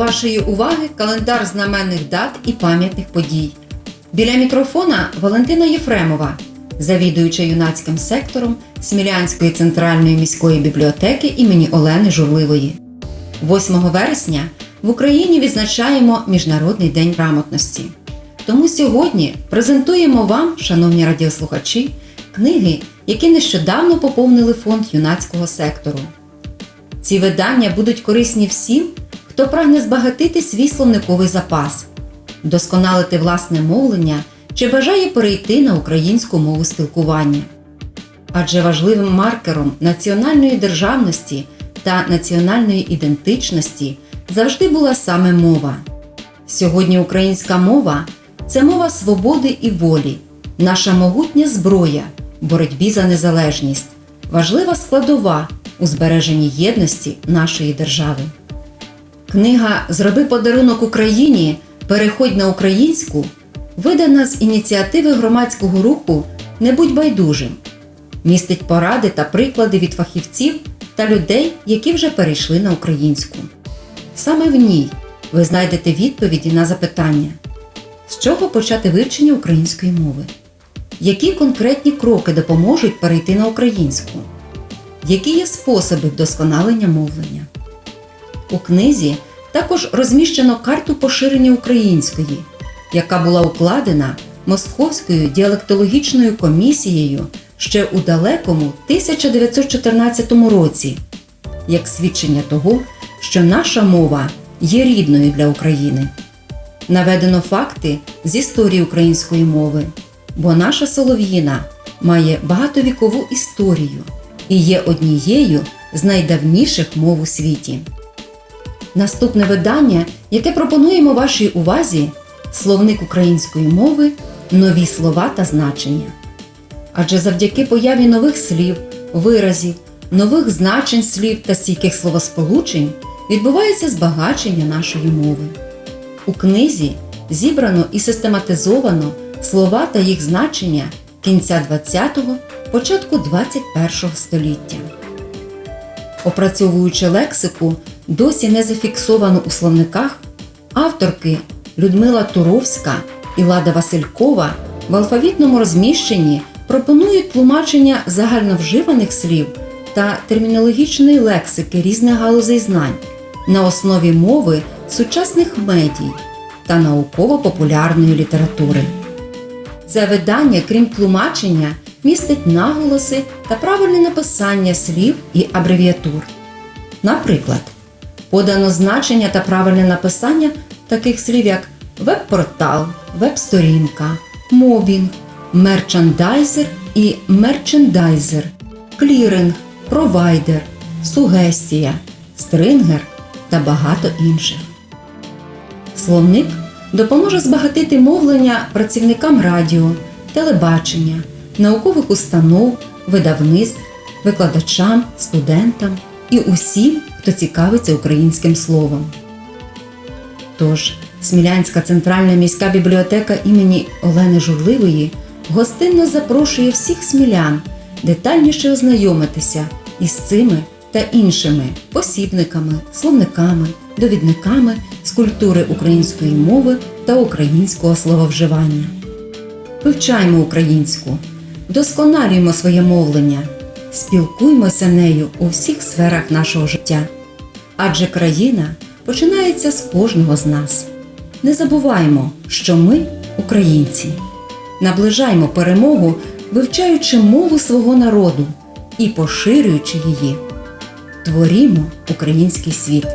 вашої уваги календар знаменних дат і пам'ятних подій. Біля мікрофона Валентина Єфремова, завідуюча юнацьким сектором Смілянської центральної міської бібліотеки імені Олени Журливої. 8 вересня в Україні відзначаємо Міжнародний день грамотності. Тому сьогодні презентуємо вам, шановні радіослухачі, книги, які нещодавно поповнили фонд юнацького сектору. Ці видання будуть корисні всім, хто прагне збагатити свій словниковий запас, вдосконалити власне мовлення чи бажає перейти на українську мову спілкування. Адже важливим маркером національної державності та національної ідентичності завжди була саме мова. Сьогодні українська мова це мова свободи і волі, наша могутня зброя в боротьбі за незалежність, важлива складова у збереженні єдності нашої держави. Книга Зроби подарунок Україні. Переходь на українську видана з ініціативи громадського руху Не будь байдужим, містить поради та приклади від фахівців та людей, які вже перейшли на українську. Саме в ній ви знайдете відповіді на запитання, з чого почати вивчення української мови, які конкретні кроки допоможуть перейти на українську, які є способи вдосконалення мовлення. У книзі також розміщено карту поширення української, яка була укладена Московською діалектологічною комісією ще у далекому 1914 році, як свідчення того, що наша мова є рідною для України. Наведено факти з історії української мови, бо наша солов'їна має багатовікову історію і є однією з найдавніших мов у світі. Наступне видання, яке пропонуємо вашій увазі, словник української мови, нові слова та значення. Адже завдяки появі нових слів, виразів, нових значень слів та стійких словосполучень відбувається збагачення нашої мови. У книзі зібрано і систематизовано слова та їх значення кінця 20-го, початку 21-го століття. Опрацьовуючи лексику, досі не зафіксовану у словниках, авторки Людмила Туровська і Лада Василькова в алфавітному розміщенні пропонують тлумачення загальновживаних слів та термінологічної лексики різних галузей знань на основі мови сучасних медій та науково-популярної літератури. Це видання, крім тлумачення, містить наголоси та правильне написання слів і абревіатур. Наприклад, подано значення та правильне написання таких слів, як веб-портал, веб-сторінка, мобінг, мерчандайзер і мерчендайзер, кліринг, провайдер, сугестія, стрингер та багато інших. Словник допоможе збагатити мовлення працівникам радіо, телебачення, наукових установ, видавництв, викладачам, студентам і усім, хто цікавиться українським словом. Тож, Смілянська центральна міська бібліотека імені Олени Журливої гостинно запрошує всіх смілян детальніше ознайомитися із цими та іншими посібниками, словниками, довідниками з культури української мови та українського слововживання. Вивчаймо українську, вдосконалюємо своє мовлення, спілкуймося нею у всіх сферах нашого життя. Адже країна починається з кожного з нас. Не забуваймо, що ми українці. Наближаймо перемогу, вивчаючи мову свого народу і поширюючи її. Творімо український світ.